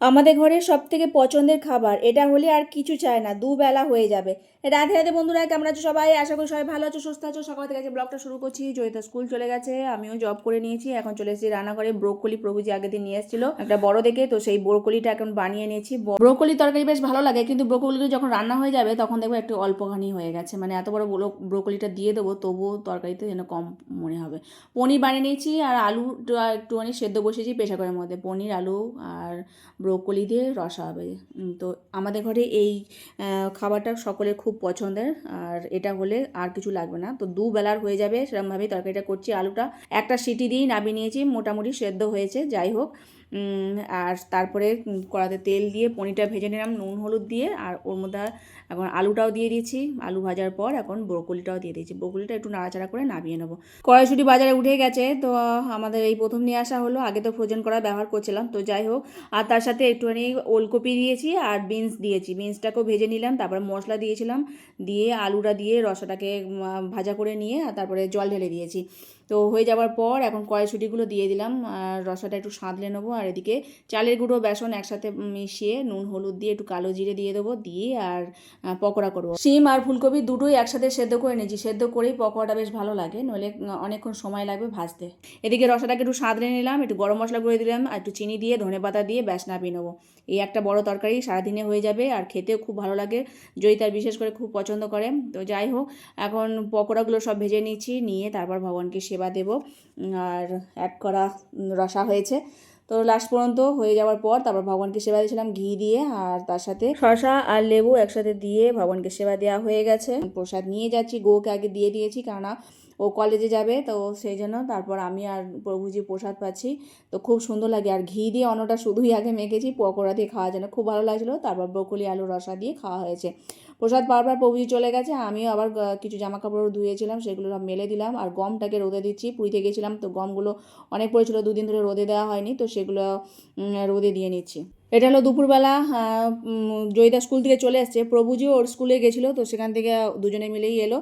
আমাদের ঘরের সব থেকে পছন্দের খাবার, এটা হলে আর কিছু চায় না, দুবেলা হয়ে যাবে। রাধে রাধে বন্ধুরা, কেমন আছো সবাই? আশা করি সবাই ভালো আছো, সুস্থ আছো। সকাল থেকে ব্লগটা শুরু করছি। জয়িতা স্কুল চলে গেছে, আমিও জব করে নিয়েছি। এখন চলে এসেছি রান্নাঘরে। ব্রোকলি প্রভুজি আগের দিন নিয়ে এসেছিল। একটা বড় দেখে, তো সেই ব্রোকলিটা এখন বানিয়ে নিয়েছি। ব্রোকলি তরকারি বেশ ভালো লাগে, কিন্তু ব্রোকলি যখন রান্না হয়ে যাবে, তখন দেখব একটু অল্পখানি হয়ে গেছে। মানে এত বড় ব্রোকলিটা দিয়ে দেবো, তবুও তরকারিতে যেন কম মনে হবে। পনির বানিয়ে নিয়েছি, আর আলুটা একটুখানি সেদ্ধ বসেছি প্রেশার কুকারের মধ্যে। পনির, আলু, আর ব্রোকলি দিয়ে রসা হবে। তো আমাদের ঘরে এই খাবারটা সকলের খুব পছন্দের। আর এটা হলে আর কিছু লাগবে না। তো দু বেলার হয়ে যাবে সেরকমভাবেই তরকারিটা করছি। আলুটা একটা সিটি দিয়েই নামিয়ে নিয়েছি। মোটামুটি সেদ্ধ হয়েছে। যাই হোক আর তারপরে কড়াতে তেল দিয়ে পনিরটা ভেজে নিলাম, নুন, হলুদ দিয়ে, আর ওর মধ্যে এখন আলুটাও দিয়ে দিয়েছি। আলু ভাজার পর এখন ব্রোকলিটাও দিয়ে দিয়েছি। ব্রোকলিটা একটু নাড়াচাড়া করে নামিয়ে নেব। কড়াইশুটি বাজারে উঠে গেছে, তো আমাদের এই প্রথম নিয়ে আসা হলো। আগে তো ফ্রোজেন করা ব্যবহার করছিলাম, তো যাই হোক, আর তার সাথে একটুখানি ওলকপি দিয়েছি আর বিনস দিয়েছি। বিনসটাকেও ভেজে নিলাম, তারপরে মশলা দিয়েছিলাম, দিয়ে আলুটা দিয়ে রসাটাকে ভাজা করে নিয়ে, আর তারপরে জল ঢেলে দিয়েছি। তো হয়ে যাওয়ার পর এখন কড়াইশুটিগুলো দিয়ে দিলাম, আর রসাটা একটু সাঁতলে নেব আর এদিকে চালের গুঁড়ো, বেসন একসাথে মিশিয়ে নুন, হলুদ দিয়ে একটু কালো জিরে দিয়ে দেবো, দিয়ে আর পকোড়া করব। শিম আর ফুলকপি দুটোই একসাথে সেদ্ধ করে নিয়েছি। সেদ্ধ করেই পকোড়াটা বেশ ভালো লাগে, নইলে অনেকক্ষণ সময় লাগবে ভাজতে। এদিকে রসাটাকে একটু সাঁতলে নিলাম, একটু গরম মশলা করে দিলাম, আর একটু চিনি দিয়ে ধনে পাতা দিয়ে ব্যাস নাপিয়ে নেব। এই একটা বড় তরকারি সারাদিনে হয়ে যাবে, আর খেতেও খুব ভালো লাগে। জয়িতার বিশেষ করে খুব পছন্দ করে, তো যাই হোক, এখন পকোড়াগুলো সব ভেজে নিচ্ছি, নিয়ে তারপর ভগবানকে সেবা দেব। আর এক করা রসা হয়েছে। তো লাস্ট পর্যন্ত হয়ে যাওয়ার পর তারপর ভগবানকে সেবা দিয়েছিলাম, ঘি দিয়ে আর তার সাথে শসা আর লেবু একসাথে দিয়ে ভগবানকে সেবা দেওয়া হয়ে গেছে। প্রসাদ নিয়ে যাচ্ছি, গোকে আগে দিয়ে দিয়েছি কেননা ও কলেজে যাবে, তো সেই জন্য তারপর আমি আর প্রভুজি প্রসাদ পাচ্ছি। তো খুব সুন্দর লাগে আর ঘি দিয়ে অন্নটা শুধুই আগে মেখেছি, পকোড়া দিয়ে খাওয়ার জন্য খুব ভালো লাগছিল। তারপর ব্রকলি আলু রসা দিয়ে খাওয়া হয়েছে। প্রসাদ পর প্রভুজি চলে গেছে, আমিও আবার কিছু জামা কাপড় ধুয়েছিলাম, সেগুলো সব মেলে দিলাম, আর গমটাকে রোদে দিচ্ছি, পুরীতে গেছিলাম, তো গমগুলো অনেক পড়েছিল, দুদিন ধরে রোদে দেওয়া হয়নি, তো সেগুলো রোদে দিয়ে নিচ্ছি। এটা হলো দুপুরবেলা জয়িতা স্কুল থেকে চলে এসছে। প্রভুজি ওর স্কুলে গেছিল, তো সেখান থেকে দুজনে মিলেই এলো।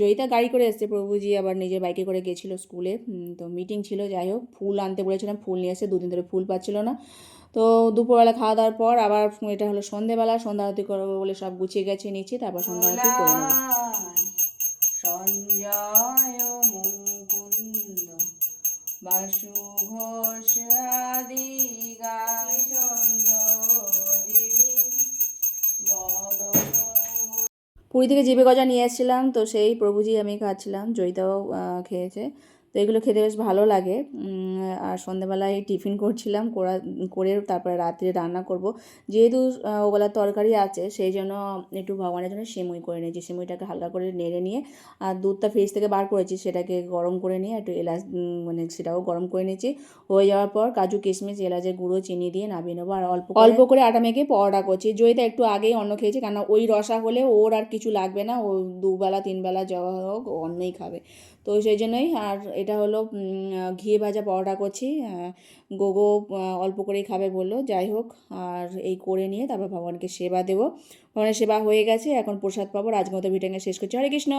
জয়িতা গাড়ি করে এসছে, প্রভুজি আবার নিজের বাইকে করে গেছিল স্কুলে। তো মিটিং ছিল, যাই হোক, ফুল আনতে বলেছিলাম, ফুল নিয়ে এসে দুদিন ধরে ফুল পাচ্ছিল না। তো দুপুরবেলা খাওয়া দাওয়ার পর আবার এটা হলো সন্ধেবেলা, সন্ধ্যা আরতি করব বলে সব গুছিয়ে গেছে নিচ্ছি, তারপর সন্ধ্যা আরতি করে নেব। সঞ্জয় মুকুন্দ, বাসু ঘোষ পুরী থেকে জিবে গজা নিয়ে এসেছিলাম তো সেই প্রভুজি আমি খাচ্ছিলাম জয়িতাও খেয়েছে। তো এগুলো খেতে বেশ ভালো লাগে। আর সন্ধ্যেবেলায় টিফিন করছিলাম, করা, করে তারপরে রাত্রে রান্না করব। যেহেতু ওবেলার তরকারি আছে, সেই জন্য একটু ভগবানের জন্য সেমুই করে নিয়েছি। সেমুইটাকে হালকা করে নেড়ে নিয়ে, আর দুধটা ফ্রিজ থেকে বার করেছি, সেটাকে গরম করে নিয়ে একটু এলাচ মানে সেটাও গরম করে নিয়েছি। হয়ে যাওয়ার পর কাজু, কিশমিশ, এলাচের গুঁড়ো, চিনি দিয়ে নামিয়ে নেব। আর অল্প অল্প করে আটা মেখে পরোটা করছি। জয়িতা একটু আগেই অন্ন খেয়েছে কেন ওই রসা হলে ওর আর কিছু লাগবে না। ও দুবেলা, তিনবেলা যা হোক, ও অন্নই খাবে। তো সেই জন্যই আর এটা হলো ঘিয়ে ভাজা পরোটা করছি। গোগো অল্প করেই খাবে বলল। যাই হোক, আর এই করে নিয়ে তারপর ভগবানকে সেবা দেবো। ভগবানের সেবা হয়ে গেছে। এখন প্রসাদ পাবো। রাজমতো ভিটাঙ্গে শেষ করছি। হরে কৃষ্ণ!